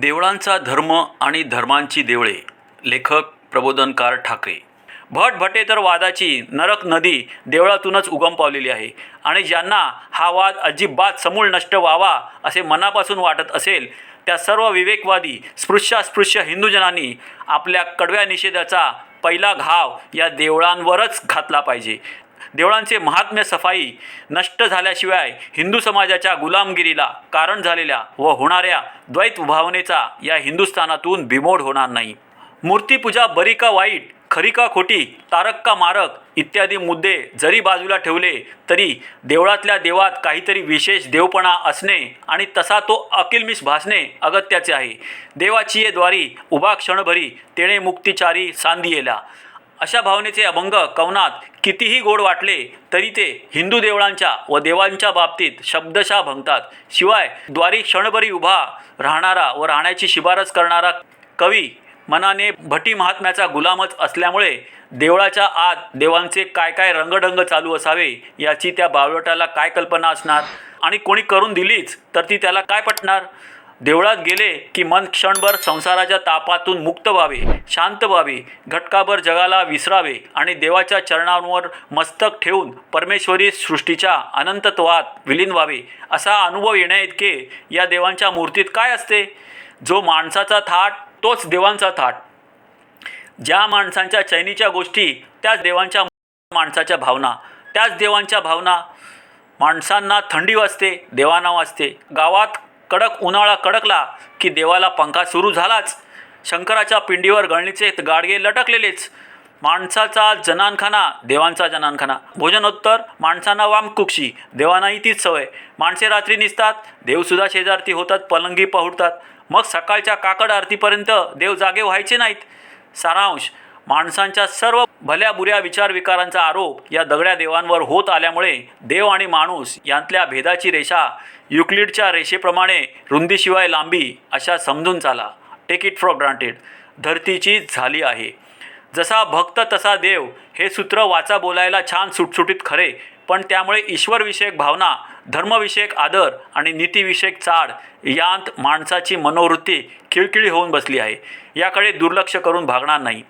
देवळांचा धर्म आणि धर्मांची देवळे. लेखक प्रबोधनकार ठाकरे. भट भटे तर वादाची नरक नदी देवळातूनच उगम पावलेली आहे आणि ज्यांना हा वाद अजिबात समूळ नष्ट व्हावा असे मनापासून वाटत असेल त्या सर्व विवेकवादी स्पृश्यास्पृश्य हिंदूजनांनी आपल्या कडव्या निषेधाचा पहिला घाव या देवळांवरच घातला पाहिजे. देवळांचे महात्म्य सफाई नष्ट झाल्याशिवाय हिंदू समाजाच्या गुलामगिरीला कारण झालेल्या व होणाऱ्या द्वैत भावनेचा या हिंदुस्थानातून बिमोड होणार नाही. मूर्तीपूजा बरी का वाईट खरी का खोटी तारक का मारक इत्यादी मुद्दे जरी बाजूला ठेवले तरी देवळातल्या देवात काहीतरी विशेष देवपणा असणे आणि तसा तो अकिलमिस भासणे अगत्याचे आहे. देवाची ये द्वारी उभा क्षणभरी तेणे मुक्तिचारी सांदी येला अशा भावनेचे अभंग कवनात कितीही गोड वाटले तरी ते हिंदू देवळांच्या व देवांच्या बाबतीत शब्दशः भंगतात. शिवाय द्वारी क्षणभरी उभा राहणारा व राहण्याची शिफारस करणारा कवी मनाने भटी महात्म्याचा गुलामच असल्यामुळे देवळाच्या आत देवांचे काय काय रंगढंग चालू असावे याची त्या बावळटाला काय कल्पना असणार? आणि कोणी करून दिलीच तर ती त्याला काय पटणार? देवळात गेले की मन क्षणभर संसाराच्या तापातून मुक्त व्हावे शांत व्हावे घटकाभर जगाला विसरावे आणि देवाच्या चरणांवर मस्तक ठेवून परमेश्वरी सृष्टीच्या अनंतत्वात विलीन व्हावे. असा अनुभव येण्याइतके या देवांच्या मूर्तीत काय असते? जो माणसाचा थाट तोच देवांचा थाट. ज्या माणसांच्या चैनीच्या गोष्टी त्याच देवांच्या माणसाच्या भावना. त्याच देवांच्या भावना माणसांना थंडी वाजते देवांना वाजते. गावात कडक उन्हाळा कडकला की देवाला पंखा सुरू झालाच. शंकराच्या पिंडीवर गळणीचे गाडगे लटकलेलेच. माणसाचा जनानखाना देवांचा जनानखाना. भोजनोत्तर माणसांना वामकुक्षी देवांनाही तीच सवय. माणसे रात्री निसतात देवसुद्धा शेजारती होतात पलंगी पहुडतात. मग सकाळच्या काकड आरतीपर्यंत देव जागे व्हायचे नाहीत. सारांश माणसांच्या सर्व भल्या बुऱ्या विचार विकारांचा आरोप या दगड्या देवांवर होत आल्यामुळे देव आणि माणूस यांतल्या भेदाची रेषा युक्लिडच्या रेषेप्रमाणे रुंदीशिवाय लांबी अशा समजून चाला. टेक इट फॉर ग्रांटेड धरतीची झाली आहे. जसा भक्त तसा देव. हे सूत्र वाचा बोलायला छान सुटसुटीत खरे पण त्यामुळे ईश्वरविषयक भावना धर्मविषयक आदर आणि नीतीविषयक चाड यांत माणसाची मनोवृत्ती खिळखिळी होऊन बसली आहे. याकडे दुर्लक्ष करून भागणार नाही.